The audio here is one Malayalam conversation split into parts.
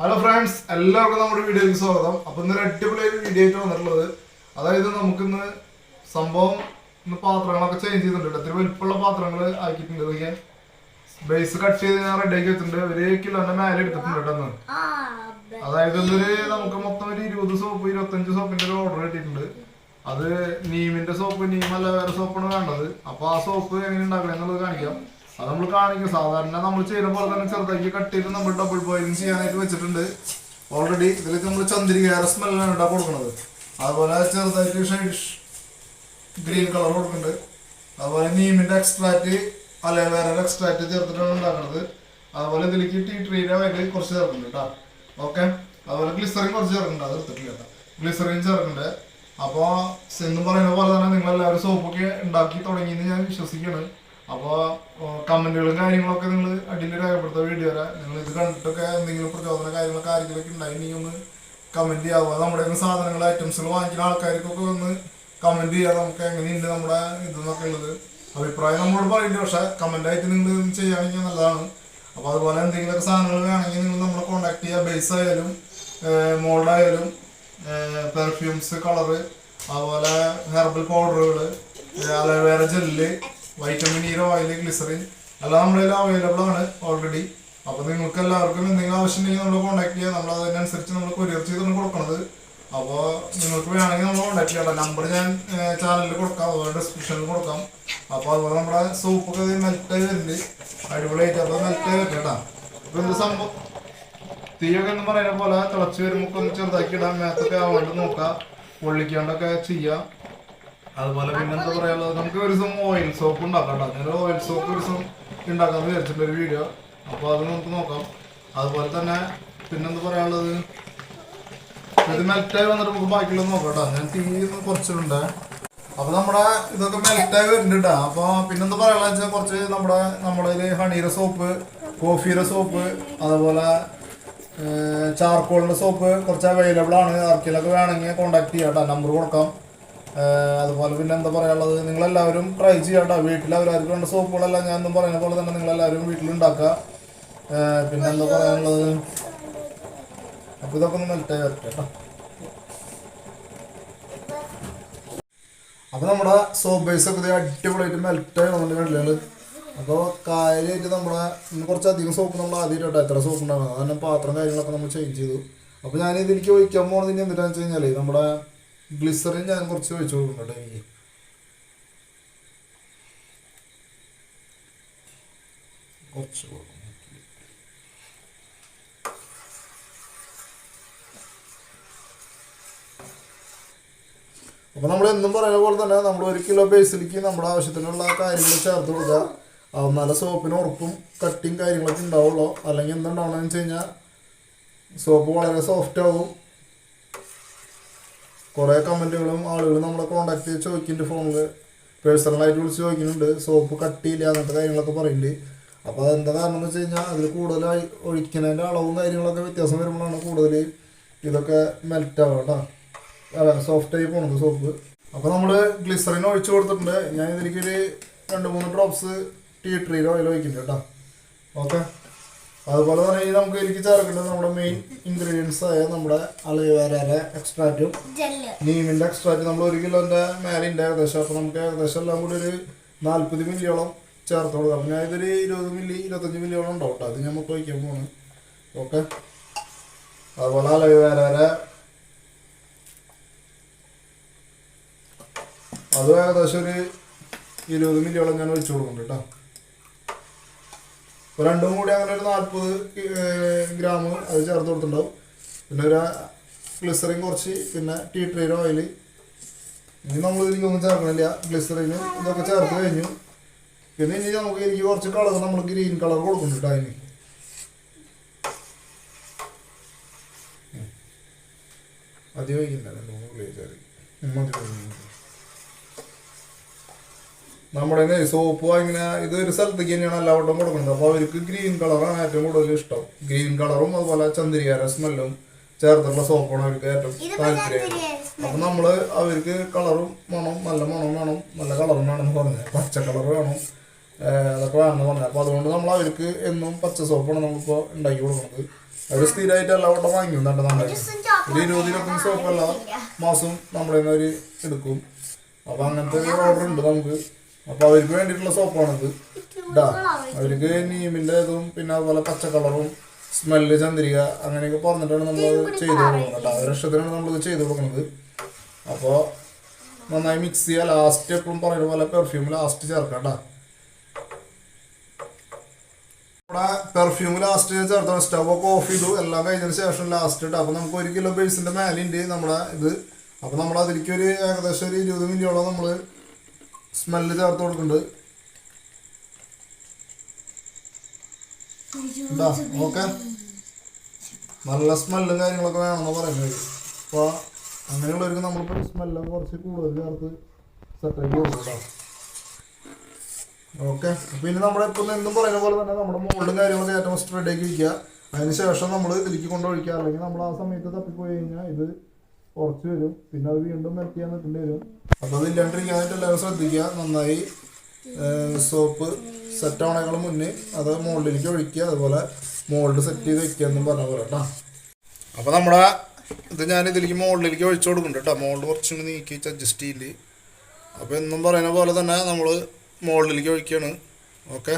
ഹലോ ഫ്രണ്ട്സ് എല്ലാവർക്കും നമ്മുടെ വീഡിയോയിലേക്ക് സ്വാഗതം. അപ്പൊ ഇന്നൊരു അടിപൊളി ഒരു വീഡിയോ ആയിട്ട് വന്നിട്ടുള്ളത്. അതായത് നമുക്കിന്ന് സംഭവം ഇന്ന് പാത്രങ്ങളൊക്കെ ചേഞ്ച് ചെയ്തിട്ടുണ്ട് ഇത്തിരി വലിപ്പമുള്ള പാത്രങ്ങൾ ആക്കിയിട്ടുണ്ട്. ഇതൊക്കെ ബേസ് കട്ട് ചെയ്ത് ഞാൻ റെഡി ആക്കി വെച്ചിട്ടുണ്ട്. ഒരു കിലോന്റെ മേലെ എടുത്തിട്ടുണ്ട് കേട്ടോ അതായത് ഇന്നൊരു നമുക്ക് മൊത്തം ഒരു ഇരുപത് സോപ്പ് ഇരുപത്തഞ്ച് സോപ്പിന്റെ ഒരു ഓർഡർ കിട്ടിയിട്ടുണ്ട്. അത് നീമിന്റെ സോപ്പ് നീമല്ല വേറെ സോപ്പാണ് വേണ്ടത്. അപ്പൊ ആ സോപ്പ് എങ്ങനെ ഉണ്ടാക്കണം എന്നുള്ളത് കാണിക്കാം. അത് നമ്മൾ കാണിക്കും. സാധാരണ നമ്മൾ ചെയ്യുന്ന പോലെ തന്നെ ചെറുതാക്കി കട്ട് ചെയ്ത് നമ്മൾ ഡബിൾ ബോയിലിംഗ് ചെയ്യാനായിട്ട് വെച്ചിട്ടുണ്ട്. ഓൾറെഡി ഇതിലേക്ക് നമ്മൾ ചന്ദ്രികേര സ്മെല്ലാണ് ഇട്ടാ കൊടുക്കുന്നത്. അതുപോലെ ചെറുതായിട്ട് ഷെയ്ഡ് ഗ്രീൻ കളർ കൊടുക്കുന്നുണ്ട്. അതുപോലെ നീമിന്റെ എക്സ്ട്രാക്റ്റ് വേറെ എക്സ്ട്രാക്റ്റ് ചേർത്തിട്ടാണ് ഉണ്ടാക്കുന്നത്. അതുപോലെ ഇതിലേക്ക് ടീ ട്രീയുടെ വേണ്ടി കുറച്ച് ചേർക്കുന്നുണ്ട് കേട്ടോ. ഓക്കെ അതുപോലെ ഗ്ലിസറിൻ കുറച്ച് ചേർക്കുന്നുണ്ട്. അത് എടുത്തിട്ടില്ല കേട്ടോ. ഗ്ലിസറിൻ ചേർക്കുന്നുണ്ട്. അപ്പോൾ എന്ന് പറയുന്ന പോലെ തന്നെ നിങ്ങൾ എല്ലാവരും സോപ്പൊക്കെ ഉണ്ടാക്കി തുടങ്ങിയെന്ന് ഞാൻ വിശ്വസിക്കുകയാണ് അപ്പോൾ കമന്റുകളും കാര്യങ്ങളൊക്കെ നിങ്ങൾ അടിയിൽ രേഖപ്പെടുത്ത വീഡിയോ വരാം നിങ്ങൾ ഇത് കണ്ടിട്ടൊക്കെ എന്തെങ്കിലും പ്രചോദന കാര്യങ്ങളൊക്കെ ആരെങ്കിലുമൊക്കെ ഉണ്ടായിരുന്നെങ്കിൽ ഒന്ന് കമന്റ് ചെയ്യുക നമ്മുടെ സാധനങ്ങൾ ഐറ്റംസുകൾ വാങ്ങിക്കുന്ന ആൾക്കാർക്കൊക്കെ ഒന്ന് കമന്റ് ചെയ്യുക നമുക്ക് എങ്ങനെയുണ്ട് നമ്മുടെ ഇതെന്നൊക്കെ ഉള്ളത്. അഭിപ്രായം നമ്മളോട് പറയില്ല. പക്ഷെ ആയിട്ട് നിങ്ങൾ ചെയ്യുകയാണെങ്കിൽ നല്ലതാണ്. അപ്പോൾ അതുപോലെ എന്തെങ്കിലുമൊക്കെ സാധനങ്ങൾ വേണമെങ്കിൽ നിങ്ങൾ നമ്മളെ കോൺടാക്ട് ചെയ്യുക ബേസ് ആയാലും മോൾഡായാലും പെർഫ്യൂംസ് കളറ് അതുപോലെ herbal പൗഡറുകൾ aloe vera gel vitamin E oil glycerin എല്ലാം നമ്മുടെ എല്ലാം അവൈലബിൾ ആണ് ഓൾറെഡി അപ്പോൾ നിങ്ങൾക്ക് എല്ലാവർക്കും എന്തെങ്കിലും ആവശ്യം ഉണ്ടെങ്കിൽ നമ്മൾ കോൺടാക്ട് ചെയ്യുക നമ്മൾ അതിനനുസരിച്ച് നമ്മൾ കൊറിയർ ചെയ്താണ് കൊടുക്കുന്നത് അപ്പോൾ നിങ്ങൾക്ക് വേണമെങ്കിൽ നമ്മൾ കോൺടാക്ട് ചെയ്യണം നമ്പർ ഞാൻ ചാനലിൽ കൊടുക്കാം. അതുപോലെ ഡിസ്ക്രിപ്ഷനിൽ കൊടുക്കാം. അപ്പോൾ അതുപോലെ നമ്മുടെ സോപ്പൊക്കെ മെൽറ്റായി വരുന്നുണ്ട്. അടിപൊളിയായിട്ട്. അപ്പോൾ മെൽറ്റായി കേട്ടോ അപ്പോൾ ഇത് സംഭവം? തീയൊക്കെ എന്ന് പറയുന്ന പോലെ തിളച്ച് വരുമ്പോൾ ഒന്ന് ചെറുതാക്കി ഇടാം. മേത്തൊക്കെ ആവാണ്ട് നോക്കാം. പൊള്ളിക്കാണ്ടൊക്കെ ചെയ്യാം. അതുപോലെ പിന്നെ എന്താ പറയാനുള്ളത്? നമുക്ക് ഒരു ദിവസം ഓയിൽ സോപ്പ് ഉണ്ടാക്കാം അങ്ങനെ ഓയിൽ സോപ്പ് ഒരു ദിവസം ഉണ്ടാക്കാന്ന് വിചാരിച്ചിട്ടുണ്ട് ഒരു വീഡിയോ അപ്പോൾ അത് നമുക്ക് നോക്കാം. അതുപോലെ തന്നെ പിന്നെന്താ പറയാനുള്ളത്? ഇത് മെൽറ്റായി വന്നിട്ട് നമുക്ക് ബാക്കിയുള്ളത് നോക്കാം ഞാൻ തീ കുറച്ചിട്ടുണ്ട്. അപ്പൊ നമ്മുടെ ഇതൊക്കെ മെൽറ്റായി വരുന്നുണ്ട് അപ്പൊ പിന്നെന്താ പറയാനുള്ള വെച്ചാൽ കുറച്ച് നമ്മുടെ നമ്മുടെ ഹണീര സോപ്പ് കോഫിയുടെ സോപ്പ് അതുപോലെ ചാർക്കോളിന്റെ സോപ്പ് കുറച്ച് അവൈലബിൾ ആണ്. ആർക്കെങ്കിലൊക്കെ വേണമെങ്കിൽ കോൺടാക്ട് ചെയ്യാം കേട്ടോ. നമ്പർ കൊടുക്കാം. അതുപോലെ പിന്നെ എന്താ പറയാനുള്ളത്? നിങ്ങളെല്ലാവരും ട്രൈ ചെയ്യാം കേട്ടോ വീട്ടിൽ അവരാർക്ക് വേണ്ട സോപ്പുകളെല്ലാം ഞാൻ ഒന്നും പറയുന്ന പോലെ തന്നെ നിങ്ങളെല്ലാവരും വീട്ടിലുണ്ടാക്കുക. പിന്നെ എന്താ പറയാനുള്ളത്? അപ്പൊ ഇതൊക്കെ ഒന്ന് മെൽറ്റായി വരട്ടെ അപ്പൊ നമ്മുടെ സോപ്പ് ബേസ് ഒക്കെ അടിപൊളിയായിട്ട് മെൽറ്റായി വന്നിട്ട് കണ്ടില്ല അപ്പോൾ നമ്മുടെ ഇന്ന് കുറച്ചധികം സോപ്പ് നമ്മൾ ആദ്യമായിട്ട് എത്ര സോപ്പ് ഉണ്ടാകുന്നത് അതന്നെ പാത്രം കാര്യങ്ങളൊക്കെ നമ്മൾ ചേഞ്ച് ചെയ്തു. അപ്പോൾ ഞാൻ എനിക്ക് ഒഴിക്കാൻ പോകുന്നത് എന്താണെന്ന് വെച്ച് കഴിഞ്ഞാൽ നമ്മുടെ ഗ്ലിസറിൻ ഞാൻ കുറച്ച് ഒഴിച്ചു കൊടുക്കുന്നുണ്ട് എനിക്ക്. കുറച്ച് കൊടുക്കും. അപ്പോൾ നമ്മൾ എന്നും പറയുന്ന പോലെ തന്നെ നമ്മൾ ഒരു കിലോ ബേസിലേക്ക് നമ്മുടെ ആവശ്യത്തിനുള്ള കാര്യങ്ങൾ ചേർത്ത് കൊടുക്കുക. നല്ല സോപ്പിന് ഉറപ്പും കട്ടിയും കാര്യങ്ങളൊക്കെ ഉണ്ടാവുള്ളൂ. അല്ലെങ്കിൽ എന്തുണ്ടാവണമെന്ന് വെച്ച് കഴിഞ്ഞാൽ സോപ്പ് വളരെ സോഫ്റ്റ് ആവും. കുറേ കമന്റുകളും ആളുകൾ നമ്മളെ കോൺടാക്ട് ചെയ്ത് ചോദിക്കുന്നുണ്ട് ഫോണിൽ പേഴ്സണലായിട്ട് വിളിച്ച് ചോദിക്കുന്നുണ്ട്. സോപ്പ് കട്ടിയില്ല അങ്ങനത്തെ കാര്യങ്ങളൊക്കെ പറയുന്നുണ്ട് അപ്പോൾ അതെന്താ കാരണം എന്ന് വെച്ച് കഴിഞ്ഞാൽ അതിൽ കൂടുതലായി ഒഴിക്കുന്നതിന്റെ അളവും കാര്യങ്ങളൊക്കെ വ്യത്യാസം വരുമ്പോഴാണ് കൂടുതൽ ഇതൊക്കെ മെൽറ്റ് ആവുക കേട്ടോ സോഫ്റ്റ് ആയി പോണത് സോപ്പ് അപ്പോൾ നമ്മൾ ഗ്ലിസറിൻ ഒഴിച്ചു കൊടുത്തിട്ടുണ്ട്. ഞാൻ ഇതിലേക്ക് ഒരു രണ്ട് മൂന്ന് ഡ്രോപ്സ് ടീ ട്രീയിൽ ഓയിൽ ഒഴിക്കുന്നുണ്ട് കേട്ടോ. ഓക്കെ അതുപോലെ തന്നെ നമുക്ക് ഇതിലേക്ക് ചേർക്കേണ്ടത് നമ്മുടെ മെയിൻ ഇൻഗ്രീഡിയൻസ് ആയ നമ്മുടെ അലവേരയുടെ എക്സ്ട്രാക്റ്റും ജെല്ല്. നീമിന്റെ എക്സ്ട്രാക്റ്റ് നമ്മൾ ഒരു കിലോന്റെ മേലിന്റെ ഉണ്ട് ഏകദേശം. അപ്പോൾ നമുക്ക് ഏകദേശം എല്ലാം കൂടി ഒരു നാൽപ്പത് മില്ലിയോളം ചേർത്ത് കൊടുക്കാം. ഞാൻ ഇതൊരു ഇരുപത് മില്ലി ഇരുപത്തഞ്ച് മില്ലിയോളം ഉണ്ടാവും കേട്ടോ അത് നമുക്ക് ഒഴിക്കാൻ പോണ് ഓക്കെ. അതുപോലെ അലവേരയുടെ അത് ഏകദേശം ഒരു ഇരുപത് മില്ലിയോളം ഞാൻ ഒഴിച്ചു കൊടുക്കുന്നുണ്ട് കേട്ടോ രണ്ടും കൂടി അങ്ങനെ ഒരു നാൽപ്പത് ഗ്രാം അത് ചേർത്ത് കൊടുത്തിട്ടുണ്ടാവും. പിന്നെ ഒരു ഗ്ലിസറിൻ കുറച്ച് പിന്നെ ടീ ട്രീയുടെ ഓയിൽ ഇനി നമ്മൾ ഇതിലേക്കൊന്നും ചേർക്കണില്ല. ഗ്ലിസറിന് ഇതൊക്കെ ചേർത്ത് കഴിഞ്ഞു. പിന്നെ ഇനി നമുക്ക് എനിക്ക് കുറച്ച് കളർ നമ്മൾ ഗ്രീൻ കളർ കൊടുക്കുന്നുണ്ട് അതിന്. അധികം മതി, മതി, മതി. നമ്മുടെ സോപ്പ് ഇങ്ങനെ ഇത് ഒരു സ്ഥലത്തേക്ക് തന്നെയാണ് എല്ലാവട്ടും കൊടുക്കുന്നത്. അപ്പോൾ അവർക്ക് ഗ്രീൻ കളറാണ് ഏറ്റവും കൂടുതൽ ഇഷ്ടം. ഗ്രീൻ കളറും അതുപോലെ ചന്ദ്രികാര സ്മെല്ലും ചേർത്തുള്ള സോപ്പാണ് അവർക്ക് ഏറ്റവും താല്പര്യം. അപ്പൊ നമ്മൾ അവർക്ക് കളറും മണം നല്ല മണം വേണം നല്ല കളറും വേണം എന്ന് പറഞ്ഞത് പച്ച കളർ വേണം അതൊക്കെ വേണമെന്ന് പറഞ്ഞത് അപ്പൊ അതുകൊണ്ട് നമ്മൾ അവർക്ക് എന്നും പച്ച സോപ്പാണ് നമ്മളിപ്പോൾ ഉണ്ടാക്കി കൊടുക്കുന്നത്. അവർ സ്ഥിരമായിട്ട് എല്ലാ വട്ടം വാങ്ങിക്കുന്നുണ്ട് നമ്മുടെ ഒരു ഇരുപത് ഇരുപത്തഞ്ച് സോപ്പ് എല്ലാ മാസവും നമ്മുടെ അവർ എടുക്കും. അപ്പൊ അങ്ങനത്തെ ഒരു ഓർഡർ ഉണ്ട് നമുക്ക്. അപ്പൊ അവർക്ക് വേണ്ടിയിട്ടുള്ള സോപ്പാണിത്. ഇതാ അവർക്ക് നീമിന്റെ ഇതും പിന്നെ അതുപോലെ പച്ച കളറും സ്മെല്ല് ചന്ദ്രിക അങ്ങനെയൊക്കെ പറഞ്ഞിട്ടാണ് നമ്മൾ ചെയ്ത് കൊടുക്കുന്നത് കേട്ടോ. അവരുടെ ഇഷ്ടത്തിനാണ് നമ്മളിത് ചെയ്ത് കൊടുക്കുന്നത്. അപ്പോൾ നന്നായി മിക്സ് ചെയ്യുക ലാസ്റ്റ് എപ്പോഴും പറയുന്ന പോലെ പെർഫ്യൂം ലാസ്റ്റ് ചേർക്കാം കേട്ടോ. ഇവിടെ പെർഫ്യൂം ലാസ്റ്റ് ചേർത്ത സ്റ്റവ് ഒക്കെ ഓഫ് ചെയ്തു. എല്ലാം കഴിഞ്ഞതിന് ശേഷം ലാസ്റ്റ് ഇട്ട് അപ്പോൾ നമുക്ക് ഒരു കിലോ ബേസിന്റെ മേലുണ്ട് നമ്മുടെ ഇത്. അപ്പോൾ നമ്മൾ അതിലേക്ക് ഒരു ഏകദേശം ഒരു ഇരുപത് മിനിറ്റോളം നമ്മൾ സ്മെല്ല് ചേർത്ത് കൊടുക്കുന്നുണ്ട് ഓക്കെ. നല്ല സ്മെല്ലും കാര്യങ്ങളൊക്കെ വേണമെന്ന് പറയുന്നത്. അപ്പോൾ അങ്ങനെയുള്ളവർക്ക് നമ്മളിപ്പോൾ സ്മെല്ലും കുറച്ച് കൂടുതൽ ചേർത്ത് സെറ്റാക്കി കൊടുക്കും കേട്ടോ ഓക്കെ. പിന്നെ നമ്മുടെ ഇപ്പം എന്നും പറയുന്ന പോലെ തന്നെ നമ്മുടെ മോൾഡും കാര്യങ്ങളൊക്കെ ഏറ്റവും റെഡിയാക്കി വയ്ക്കുക അതിന് ശേഷം നമ്മൾ ഇതിലേക്ക് കൊണ്ടുപോയിക്കുക അല്ലെങ്കിൽ നമ്മൾ ആ സമയത്ത് തപ്പിപ്പോയി കഴിഞ്ഞാൽ ഇത് കുറച്ച് വരും. പിന്നെ അത് വീണ്ടും മെൽറ്റ് ചെയ്യാൻ നിൽക്കേണ്ടി വരും. അപ്പോൾ അത് ഇല്ലാണ്ടിരിക്കാനായിട്ട് എല്ലാവരും ശ്രദ്ധിക്കുക. നന്നായി സോപ്പ് സെറ്റ് ആവണേക്കാളും മുന്നേ അത് മോൾഡിലേക്ക് ഒഴിക്കുക. അതുപോലെ മോൾഡ് സെറ്റ് ചെയ്ത് വെക്കുക എന്നും പറഞ്ഞ പോലെ കേട്ടോ അപ്പോൾ നമ്മുടെ ഇത് ഞാൻ ഇതിലേക്ക് മോൾഡിലേക്ക് ഒഴിച്ചു കൊടുക്കുന്നുണ്ട് കേട്ടോ മോൾഡ് കുറച്ചുകൂടി നീക്കി വെച്ച് അഡ്ജസ്റ്റ് ചെയ്യില്ലേ അപ്പോൾ എന്നും പറയുന്ന പോലെ തന്നെ നമ്മൾ മോൾഡിലേക്ക് ഒഴിക്കുകയാണ് ഓക്കെ?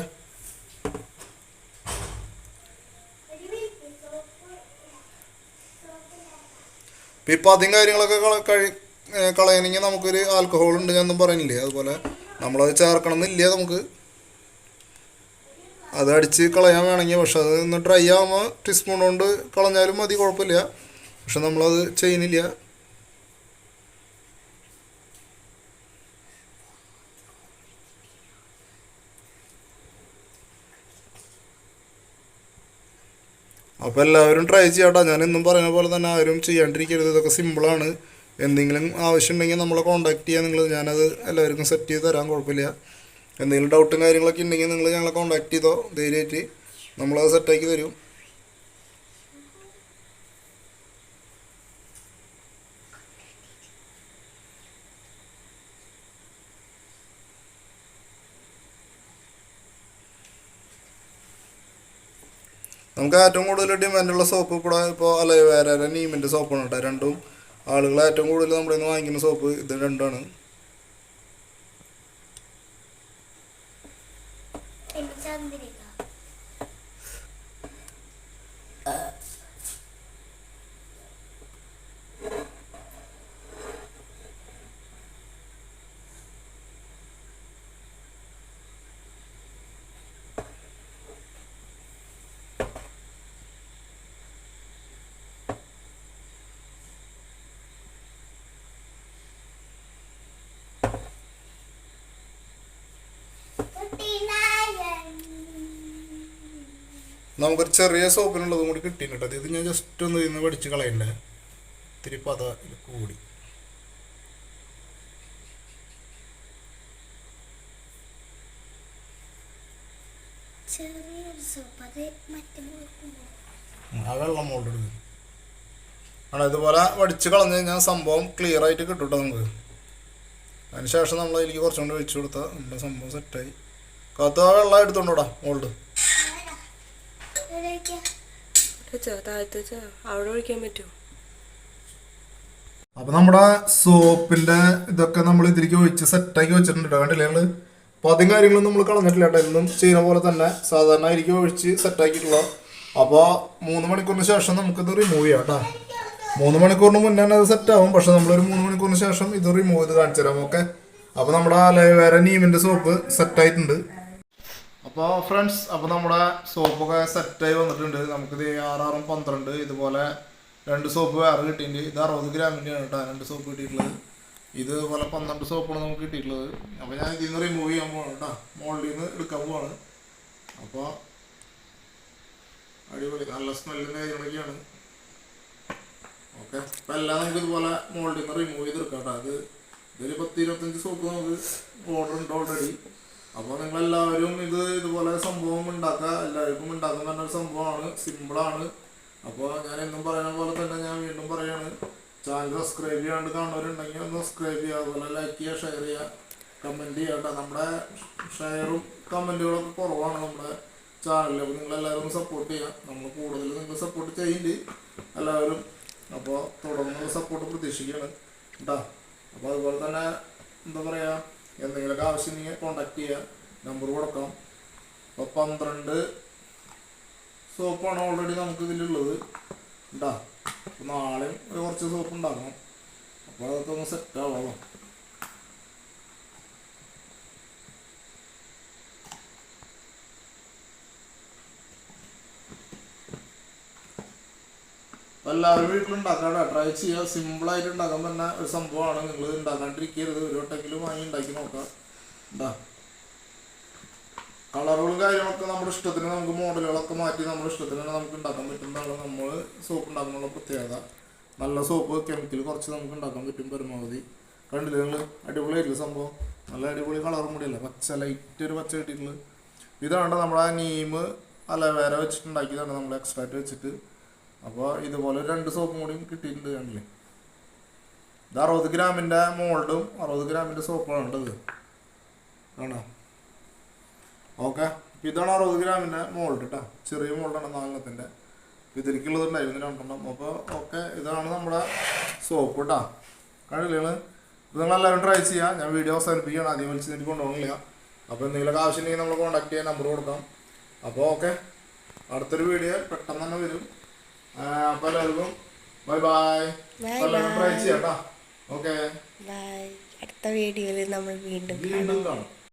ഇപ്പം ഇപ്പം അധികം കാര്യങ്ങളൊക്കെ കഴി കളയണമെങ്കിൽ നമുക്കൊരു ആൽക്കഹോൾ ഉണ്ട് ഞാനൊന്നും പറയുന്നില്ലേ അതുപോലെ നമ്മളത് ചേർക്കണം എന്നില്ല നമുക്ക്. അത് അടിച്ച് കളയാൻ വേണമെങ്കിൽ പക്ഷെ അത് ഒന്ന് ഡ്രൈ ആകുമ്പോൾ ടീസ്പൂൺ കൊണ്ട് കളഞ്ഞാലും മതി കുഴപ്പമില്ല. പക്ഷെ നമ്മളത് ചെയ്യുന്നില്ല. അപ്പോൾ എല്ലാവരും ട്രൈ ചെയ്യാട്ടോ. ഞാൻ എന്നും പറയുന്ന പോലെ തന്നെ ആരും ചെയ്യാണ്ടിരിക്കരുത്. ഇതൊക്കെ സിമ്പിളാണ് എന്തെങ്കിലും ആവശ്യമുണ്ടെങ്കിൽ നമ്മളെ കോൺടാക്ട് ചെയ്യാൻ നിങ്ങൾ ഞാനത് എല്ലാവർക്കും സെറ്റ് ചെയ്ത് തരാൻ കുഴപ്പമില്ല. എന്തെങ്കിലും ഡൗട്ടും കാര്യങ്ങളൊക്കെ ഉണ്ടെങ്കിൽ നിങ്ങൾ ഞങ്ങളെ കോൺടാക്ട് ചെയ്തോ. ധൈര്യമായിട്ട് നമ്മളത് സെറ്റാക്കി തരും. നമുക്ക് ഏറ്റവും കൂടുതൽ ഡിമാൻഡുള്ള സോപ്പ് ഇപ്പോൾ ഇപ്പോൾ വേറെ നീമിന്റെ സോപ്പാണ് കേട്ടോ രണ്ടും. ആളുകൾ ഏറ്റവും കൂടുതൽ നമ്മുടെ നിന്ന് വാങ്ങിക്കുന്ന സോപ്പ് ഇത് രണ്ടാണ്. ചന്ദ്രിക. നമുക്കൊരു ചെറിയ സോപ്പിനുള്ളതും കൂടി കിട്ടി കിട്ടിയിട്ടുണ്ട് ഇത് ഞാൻ ജസ്റ്റ് ഒന്ന് ഇന്ന് പഠിച്ച് കളയണ്ടേ? ഇത്തിരി പത കൂടി. അത് ആ വെള്ളം മോൾഡ് എടുക്കും ആണ് ഇതുപോലെ വടിച്ച് കളഞ്ഞു കഴിഞ്ഞാൽ സംഭവം ക്ലിയർ ആയിട്ട് കിട്ടും കേട്ടോ നമുക്ക്. അതിനുശേഷം നമ്മൾ അതിലേക്ക് കുറച്ചുകൊണ്ട് വെച്ച് കൊടുത്താൽ നമ്മുടെ സംഭവം സെറ്റായി കത്ത് ആ വെള്ളം എടുത്തോണ്ടോടാ മോൾഡ് അവിടെ ഒഴിക്കാൻ പറ്റുമോ? അപ്പൊ നമ്മുടെ സോപ്പിന്റെ ഇതൊക്കെ നമ്മൾ ഇതിലേക്ക് ഒഴിച്ച് സെറ്റാക്കി വെച്ചിട്ടുണ്ട് കേട്ടോ. കണ്ടില്ലേ ഞങ്ങൾ അപ്പൊ അതും കാര്യങ്ങളൊന്നും നമ്മൾ കളഞ്ഞിട്ടില്ല കേട്ടോ. എന്നും ചെയ്യുന്ന പോലെ തന്നെ സാധാരണ ആയിരിക്കും ഒഴിച്ച് സെറ്റാക്കിയിട്ടുള്ള അപ്പോൾ മൂന്ന് മണിക്കൂറിന് ശേഷം നമുക്കിത് റിമൂവ് ചെയ്യാം കേട്ടോ. മൂന്ന് മണിക്കൂറിന് മുന്നേ തന്നെ അത് സെറ്റ് ആവും. പക്ഷെ നമ്മളൊരു മൂന്ന് മണിക്കൂറിന് ശേഷം ഇത് റിമൂവ് ചെയ്ത് കാണിച്ചു തരാം ഓക്കെ അപ്പോൾ നമ്മുടെ വേറെ നീമിന്റെ സോപ്പ് സെറ്റായിട്ടുണ്ട് അപ്പോൾ ഫ്രണ്ട്സ് അപ്പോൾ നമ്മുടെ സോപ്പൊക്കെ സെറ്റായി വന്നിട്ടുണ്ട്. നമുക്കിത് ആറാറും പന്ത്രണ്ട് ഇതുപോലെ രണ്ട് സോപ്പ് വേറെ കിട്ടിയിട്ടുണ്ട്. ഇത് അറുപത് ഗ്രാമിന്റെയാണ് കേട്ടോ രണ്ട് സോപ്പ് കിട്ടിയിട്ടുള്ളത്. ഇതുപോലെ പന്ത്രണ്ട് സോപ്പാണ് നമുക്ക് കിട്ടിയിട്ടുള്ളത്. അപ്പോൾ ഞാൻ ഇതിൽ നിന്ന് റിമൂവ് ചെയ്യാൻ പോകണം കേട്ടോ. മോളിൽ നിന്ന് എടുക്കാൻ പോവാണ്. അപ്പോൾ അടിപൊളി. നല്ല സ്മെല്ലും കാര്യങ്ങളൊക്കെയാണ്. ഓക്കെ അപ്പം എല്ലാം നമുക്ക് ഇതുപോലെ മോളിൽ നിന്ന് റിമൂവ് ചെയ്തെടുക്കാം കേട്ടോ. അത് ഇതൊരു പത്ത് ഇരുപത്തഞ്ച് സോപ്പ് നമുക്ക് ഓർഡർ ഉണ്ട് ഓൾറെഡി അപ്പോൾ നിങ്ങളെല്ലാവരും ഇത് ഇതുപോലെ സംഭവം ഉണ്ടാക്കുക എല്ലാവർക്കും ഉണ്ടാക്കുന്ന എന്നൊരു സംഭവമാണ് സിമ്പിളാണ് അപ്പോൾ ഞാൻ എന്നും പറയുന്ന പോലെ തന്നെ ഞാൻ വീണ്ടും പറയാണ് ചാനൽ സബ്സ്ക്രൈബ് ചെയ്യാണ്ട് കാണുന്നവരുണ്ടെങ്കിൽ ഒന്ന് സബ്സ്ക്രൈബ് ചെയ്യുക അതുപോലെ ലൈക്ക് ചെയ്യുക ഷെയർ ചെയ്യുക കമന്റ് ചെയ്യട്ടെ നമ്മുടെ ഷെയറും കമന്റുകളൊക്കെ കുറവാണ് നമ്മുടെ ചാനലിൽ അപ്പോൾ നിങ്ങൾ എല്ലാവരും സപ്പോർട്ട് ചെയ്യുക. നമ്മൾ കൂടുതൽ നിങ്ങൾ സപ്പോർട്ട് ചെയ്യുന്നുണ്ട് എല്ലാവരും. അപ്പോൾ തുടർന്നുള്ള സപ്പോർട്ട് പ്രതീക്ഷിക്കുകയാണ് കേട്ടോ. അപ്പോൾ അതുപോലെ തന്നെ എന്താ പറയുക എന്തെങ്കിലുമൊക്കെ ആവശ്യം നിങ്ങൾ കോണ്ടാക്ട് ചെയ്യുക നമ്പർ കൊടുക്കാം. അപ്പോൾ പന്ത്രണ്ട് സോപ്പാണ് ഓൾറെഡി നമുക്ക് ഇതിലുള്ളത്. ഉണ്ടാ അപ്പോൾ നാളെയും കുറച്ച് സോപ്പ് ഉണ്ടാക്കണം. അപ്പോൾ അതൊക്കെ ഒന്ന് സെറ്റ് ആവാമോ അപ്പോൾ എല്ലാവരും വീട്ടിലുണ്ടാക്കാം ട്രൈ ചെയ്യുക സിമ്പിളായിട്ട് ഉണ്ടാക്കാൻ പറഞ്ഞ ഒരു സംഭവമാണ്. നിങ്ങൾ ഉണ്ടാക്കാണ്ടിരിക്കരുത് ഒരു വട്ടെങ്കിലും വാങ്ങി ഉണ്ടാക്കി നോക്കാം. എന്താ കളറുകളും കാര്യങ്ങളൊക്കെ നമ്മുടെ ഇഷ്ടത്തിന് നമുക്ക് മോഡലുകളൊക്കെ മാറ്റി നമ്മുടെ ഇഷ്ടത്തിന് നമുക്ക് ഉണ്ടാക്കാൻ പറ്റുന്നതാണ് നമ്മൾ സോപ്പ് ഉണ്ടാക്കുന്ന പ്രത്യേകത. നല്ല സോപ്പ് കെമിക്കൽ കുറച്ച് നമുക്ക് ഉണ്ടാക്കാൻ പറ്റും പരമാവധി. കണ്ടില്ലേ നിങ്ങൾ അടിപൊളിയായിട്ടുള്ള സംഭവം. നല്ല അടിപൊളി കളറും കൂടിയല്ല പച്ച ലൈറ്റ് ഒരു പച്ച കിട്ടിയിട്ടുള്ളത്. ഇതാണ് നമ്മുടെ നീം അലവേര വെച്ചിട്ടുണ്ടാക്കിയതാണ് നമ്മൾ എക്സ്ട്രാക്റ്റ് വെച്ചിട്ട്. അപ്പോൾ ഇതുപോലെ രണ്ട് സോപ്പും കൂടിയും കിട്ടിയിട്ടുണ്ട് കണ്ടില്ലേ? ഇത് അറുപത് ഗ്രാമിന്റെ മോൾഡും അറുപത് ഗ്രാമിന്റെ സോപ്പാണ് ഉണ്ടത് ആണോ ഓക്കെ. ഇതാണ് അറുപത് ഗ്രാമിന്റെ മോൾഡ് കേട്ടോ ചെറിയ മോൾഡാണ് നാലെണ്ണത്തിന്റെ ഇതിലേക്കുള്ളത് ഉണ്ടായിരുന്നു രണ്ടെണ്ണം. അപ്പോൾ ഓക്കെ ഇതാണ് നമ്മുടെ സോപ്പ് കേട്ടോ കണ്ടില്ലേ ഇത് നിങ്ങളെല്ലാവരും ട്രൈ ചെയ്യുക ഞാൻ വീഡിയോ അവസാനിപ്പിക്കുകയാണ്. ആദ്യം വിളിച്ച് എനിക്ക് കൊണ്ടുപോകണില്ല. അപ്പോൾ എന്തെങ്കിലുമൊക്കെ ആവശ്യമുണ്ടെങ്കിൽ നമ്മൾ കോൺടാക്ട് ചെയ്യാൻ നമ്പർ കൊടുക്കാം. അപ്പോൾ ഓക്കെ. അടുത്തൊരു വീഡിയോ പെട്ടെന്ന് തന്നെ വരും. എല്ലാവർക്കും ബൈ ബൈ ട്രൈ ചെയ്യാം കേട്ടോ ഓക്കെ അടുത്ത വീഡിയോയിൽ നമ്മൾ വീണ്ടും വീണ്ടും കാണാം.